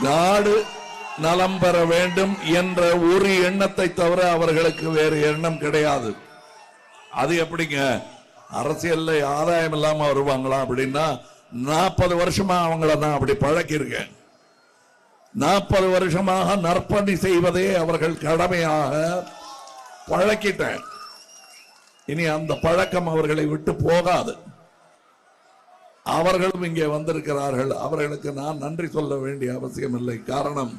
நாடு நலம் பெற வேண்டும் என்ற ஒரு எண்ணத்தை தவிர அவர்களுக்கு வேறு எண்ணம் கிடையாது. அது எப்படிங்க? அரசியல்ல ஆதாயம் இல்லாம வருவாங்களா அப்படின்னா நாற்பது வருஷமா அவங்கள நான் அப்படி பழக்கியிருக்கேன். நாற்பது வருஷமாக நற்பணி செய்வதே அவர்கள் கடமையாக பழக்கிட்டேன். இனி அந்த பழக்கம் அவர்களை விட்டு போகாது. அவர்களும் இங்கே வந்திருக்கிறார்கள். அவர்களுக்கு நான் நன்றி சொல்ல வேண்டிய அவசியம் இல்லை. காரணம்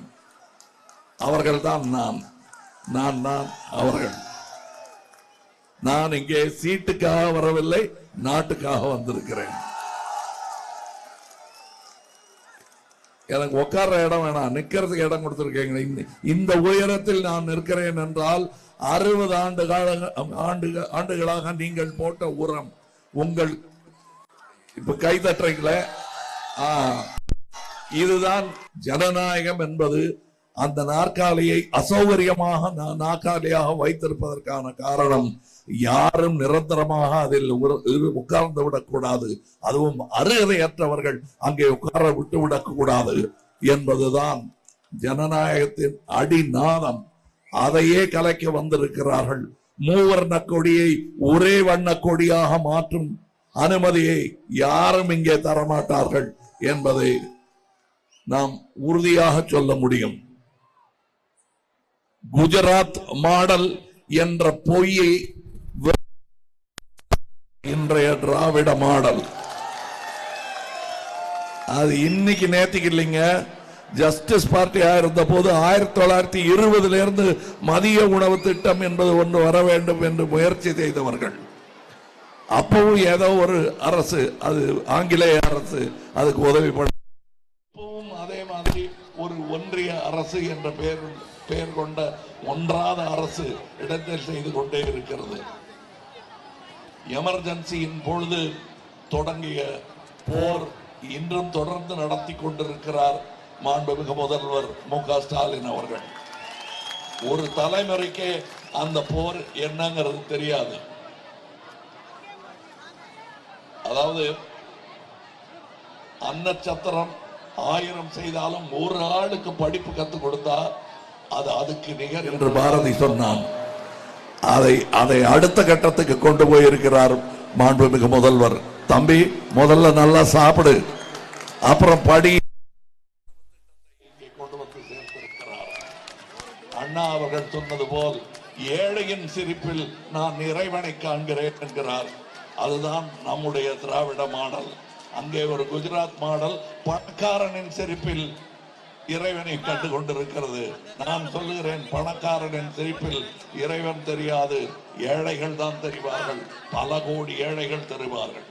அவர்கள் தான் நான் நான் தான் அவர்கள். நான் இங்கே சீட்டுக்காக வரவில்லை நாட்டுக்காக வந்திருக்கிறேன். எனக்கு உட்கார்ற இடம் வேணாம். நிக்கிறதுக்கு இடம் கொடுத்துருக்கீங்க. இந்த உயரத்தில் நான் நிற்கிறேன் என்றால் அறுபது ஆண்டு கால ஆண்டு ஆண்டுகளாக நீங்கள் போட்ட உரம் உங்கள் இப்ப கை தட்டுறீங்களே இதுதான் ஜனநாயகம் என்பது. அந்த நாற்காலியை அசௌகரியமாக நா- நாற்காலியாக வைத்திருப்பதற்கான காரணம் யாரும் நிரந்தரமாக அதில் உட்கார்ந்து விடக்கூடாது. அதுவும் அருகதையற்றவர்கள் அங்கே உட்கார விட்டு விடக்கூடாது என்பதுதான் ஜனநாயகத்தின் அடிநாதம். அதையே கலைக்க வந்திருக்கிறார்கள். மூவர்ண கொடியை ஒரே வண்ண கொடியாக மாற்றும் அனுமதியை யாரும் இங்கே தரமாட்டார்கள் என்பதை நாம் உறுதியாக சொல்ல முடியும். குஜராத் மாடல் என்ற பொய்யை இன்றைய திராவிட மாடல். அது இன்னைக்கு நேத்திக்கு இல்லைங்க. ஜஸ்டிஸ் பார்ட்டியா இருந்த போது ஆயிரத்தி தொள்ளாயிரத்தி இருபதுல இருந்து மதிய உணவு திட்டம் என்பது ஒன்று வர வேண்டும் என்று முயற்சி செய்தவர்கள். அப்பவும் ஏதோ ஒரு அரசு அது ஆங்கிலேய அரசு அதுக்கு உதவி பண்ண இப்பவும் அதே மாதிரி ஒரு ஒன்றிய அரசு என்ற பெயர் பெயர் கொண்ட ஒன்றாத அரசு இடத்தில் செய்து கொண்டே இருக்கிறது. எமர்ஜென்சியின் பொழுது தொடங்கிய போர் இன்றும் தொடர்ந்து நடத்தி கொண்டிருக்கிறார் மாண்புமிகு முதல்வர் மு க ஸ்டாலின் அவர்கள். ஒரு தலைமுறைக்கே அந்த போர் என்னங்கிறது தெரியாது. அதாவது அன்னச்சத்திரம் ஆயிரம் செய்தாலும் ஒரு ஆளுக்கு படிப்பு கத்துக் கொடுத்தா அது அதுக்கு நிகர் என்று பாரதி சொன்னான். அதை அதை அடுத்த கட்டத்துக்கு கொண்டு போயிருக்கிறார் மாண்புமிகு முதல்வர். தம்பி முதல்ல நல்லா சாப்பிடு. அப்புறம் படி. கொண்டு வந்து சேர்த்திருக்கிறார். அண்ணா அவர்கள் சொன்னது போல் ஏழையின் சிரிப்பில் நான் இறைவனை காண்கிறேன் என்கிறார். அதுதான் நம்முடைய திராவிட மாடல். அங்கே ஒரு குஜராத் மாடல் பணக்காரனின் சிரிப்பில் இறைவனை கண்டு கொண்டிருக்கிறது நான் சொல்லுகிறேன் பணக்காரனின் சிரிப்பில் இறைவன் தெரியாது ஏழைகள் தான் தெரிவார்கள் பல கோடி ஏழைகள் தெரிவார்கள்.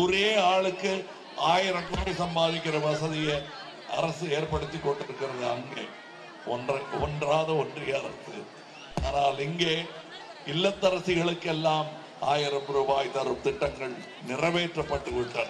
ஒரே ஆளுக்கு ஆயிரம் கோடி சம்பாதிக்கிற வசதியை அரசு ஏற்படுத்தி கொண்டிருக்கிறது அங்கே. ஒன்றை ஒன்றாத ஒன்றிய அரசு. ஆனால் இங்கே இல்லத்தரசிகளுக்கெல்லாம் ஆயிரம் ரூபாய் தரும் திட்டங்கள் நிறைவேற்றப்பட்டு விட்டன.